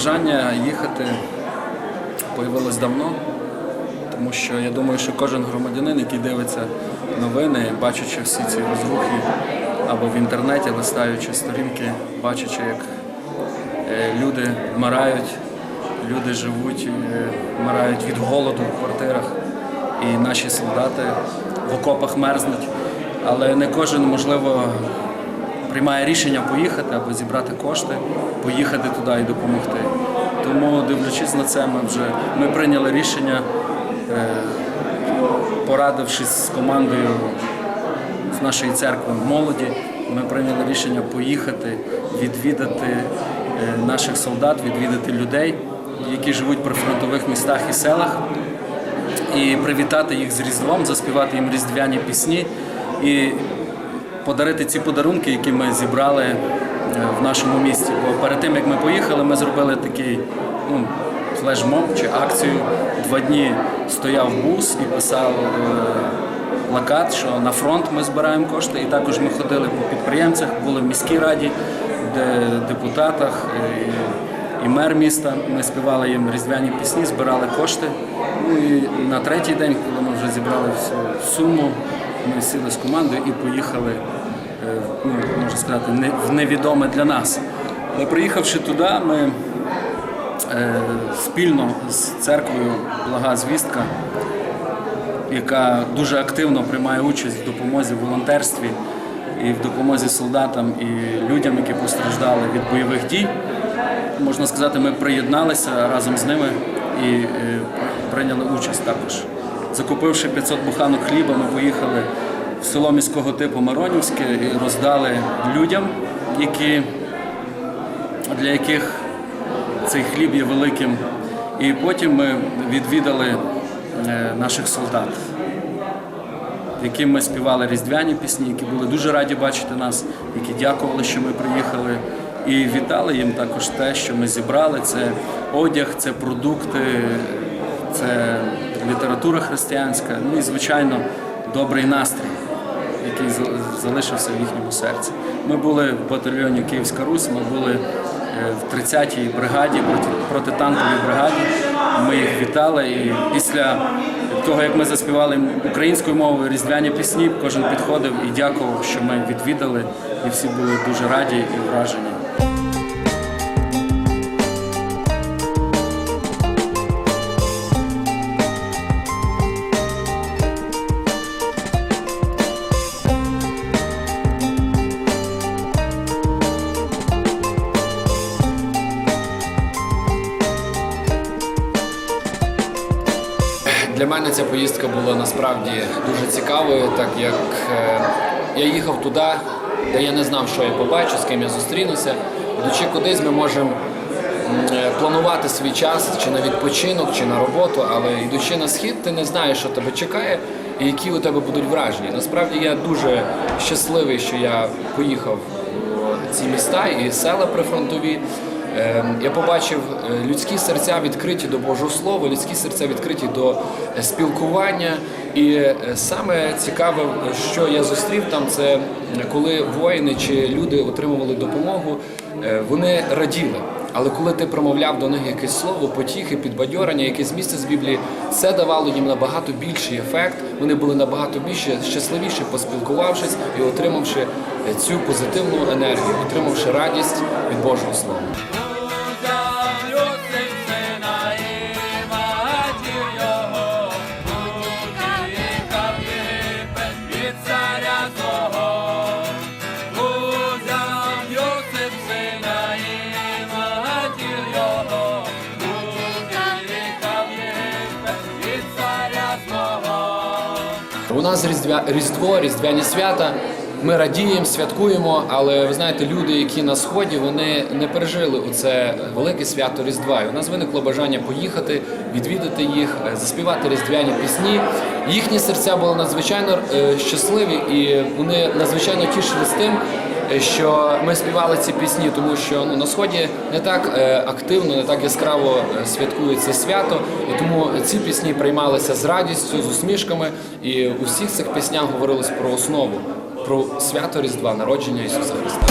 бажання їхати появилось давно, тому що я думаю, що кожен громадянин, який дивиться новини, бачачи всі ці розрухи або в інтернеті, листаючи сторінки, бачачи, як е, люди вмирають, люди живуть, е, вмирають від голоду в квартирах, і наші солдати в окопах мерзнуть. Але не кожен, можливо, приймає рішення поїхати або зібрати кошти, поїхати туди і допомогти. Тому, дивлячись на це, ми вже ми прийняли рішення, е, порадившись з командою з нашої церкви молоді, ми прийняли рішення поїхати, відвідати е, наших солдат, відвідати людей, які живуть при фронтових містах і селах, і привітати їх з Різдвом, заспівати їм різдвяні пісні і подарити ці подарунки, які ми зібрали е, в нашому місті. Бо перед тим як ми поїхали, ми зробили такий ну, флешмоб чи акцію. Два дні стояв бус і писав е, плакат, що на фронт ми збираємо кошти. І також ми ходили по підприємцях, були в міській раді, де депутатах. е, і мер міста. Ми співали їм різдвяні пісні, збирали кошти. Ну і на третій день, коли ми вже зібрали всю суму, ми сіли з командою і поїхали, е, ну, можна сказати, в невідоме для нас. Але приїхавши туди, ми е, спільно з церквою Блага Звістка, яка дуже активно приймає участь в допомозі в волонтерстві і в допомозі солдатам і людям, які постраждали від бойових дій. Можна сказати, ми приєдналися разом з ними і е, прийняли участь також. Закупивши 500 буханок хліба, ми поїхали в село міського типу Миронівське і роздали людям, які, для яких цей хліб є великим. І потім ми відвідали е, наших солдат, яким ми співали різдвяні пісні, які були дуже раді бачити нас, які дякували, що ми приїхали. І вітали їм також те, що ми зібрали. Це одяг, це продукти, це література християнська, ну і звичайно добрий настрій, який залишився в їхньому серці. Ми були в батальйоні Київська Русь, ми були е, в 30-й бригаді, проти- протитанковій бригаді. Ми їх вітали. І після того, як ми заспівали українською мовою різдвяні пісні, кожен підходив і дякував, що ми відвідали, і всі були дуже раді і вражені. Для мене ця поїздка була насправді дуже цікавою, так як е, я їхав туди, де я не знав, що я побачу, з ким я зустрінуся. Йдучи кудись, ми можемо е, планувати свій час чи на відпочинок, чи на роботу, але йдучи на схід, ти не знаєш, що тебе чекає і які у тебе будуть враження. Насправді я дуже щасливий, що я поїхав у ці міста і села прифронтові. Е, Я побачив е, людські серця відкриті до Божого Слова, людські серця відкриті до е, спілкування. І е, саме цікаве, що я зустрів там, це коли воїни чи люди отримували допомогу, вони раділи. Але коли ти промовляв до них якесь слово, потіхи, підбадьорення, якесь місце з Біблії, це давало їм набагато більший ефект. Вони були набагато більше щасливіші, поспілкувавшись і отримавши цю позитивну енергію, отримавши радість від Божого Слова. Нас різдвя різдво, різдвяні свята. Ми радіємо, святкуємо, але ви знаєте, люди, які на сході, вони не пережили у це велике свято Різдва. І у нас виникло бажання поїхати, відвідати їх, е, заспівати різдвяні пісні. Їхні серця були надзвичайно е, щасливі, і вони надзвичайно тішились тим, е, що ми співали ці пісні, тому що ну на сході не так е, активно, не так яскраво е, святкується свято, і тому ці пісні приймалися з радістю, з усмішками, і у всіх цих піснях говорилось про основу, про свято Різдва, народження Ісуса Христа.